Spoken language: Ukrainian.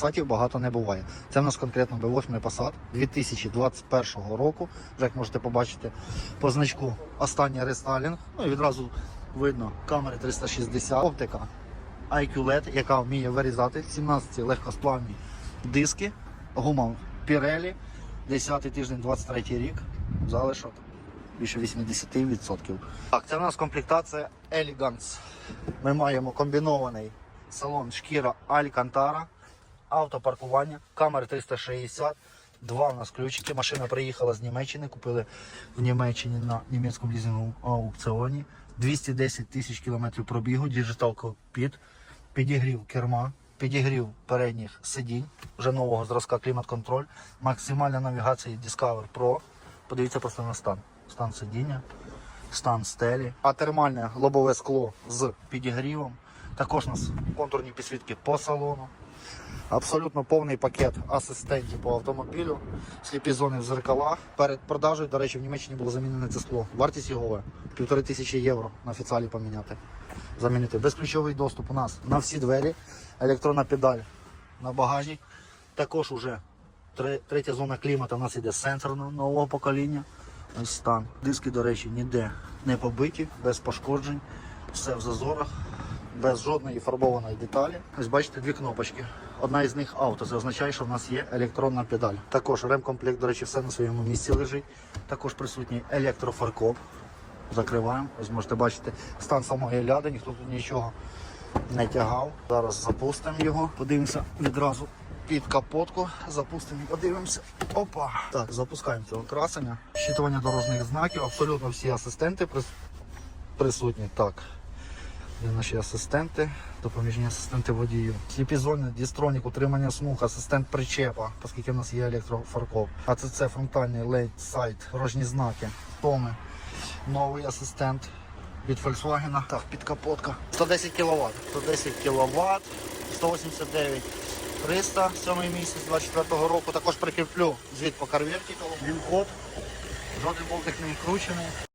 Passat багато не буває. Це в нас конкретно B8 Passat 2021 року. Вже як можете побачити по значку останній рестайлінг. Ну і відразу видно камери 360, оптика IQ LED, яка вміє вирізати 17 легкосплавні диски, гума Pirelli, 10 тиждень 23 рік, залишок більше 80%. Так, це у нас комплектація Elegance. Ми маємо комбінований салон шкіра Алькантара, автопаркування, камери 360, два у нас ключики. Машина приїхала з Німеччини, купили в Німеччині на німецькому лізинговому аукціоні. 210 тисяч кілометрів пробігу, діджитал кокпіт, підігрів керма, підігрів передніх сидінь, вже нового зразка клімат-контроль, максимальна навігація Discover Pro. Подивіться просто на стан. Стан сидіння, стан стелі, а термальне лобове скло з підігрівом. Також у нас контурні підсвітки по салону. Абсолютно повний пакет асистентів по автомобілю, сліпі зони в зеркалах. Перед продажею, до речі, в Німеччині було замінене це скло. Вартість його півтори тисячі євро на офіціалі поміняти. Замінити. Безключовий доступ у нас на всі двері, електронна педаль на багажі. Також уже третя зона клімату у нас іде сенсорного нового покоління. Ось стан. Диски, до речі, ніде не побиті, без пошкоджень, все в зазорах, без жодної фарбованої деталі. Ось бачите дві кнопочки. Одна із них авто. Це означає, що в нас є електронна педаль. Також ремкомплект, до речі, все на своєму місці лежить. Також присутній електрофаркоп. Закриваємо. Ось можете бачити стан самої ляди, ніхто тут нічого не тягав. Зараз запустимо його. Подивимося відразу під капотку. Запустимо і подивимося. Опа. Так, запускаємо цього красення. Щитування дорожніх знаків. Абсолютно всі асистенти присутні. Так. Де наші асистенти, допоміжні асистенти водію. Сліпі зони, дістронік, утримання смуг, асистент причепа, оскільки в нас є електрофаркоп. АЦЦ, фронтальний лейт, сайт, дорожні знаки, томи. Новий асистент від Volkswagen. Так, підкапотка. 110 кВт. 110 кВт, 189 300, 7 місяць 24 року. Також прикріплю звіт по карвертикалу. Він код. Жоден болтик не вкручений.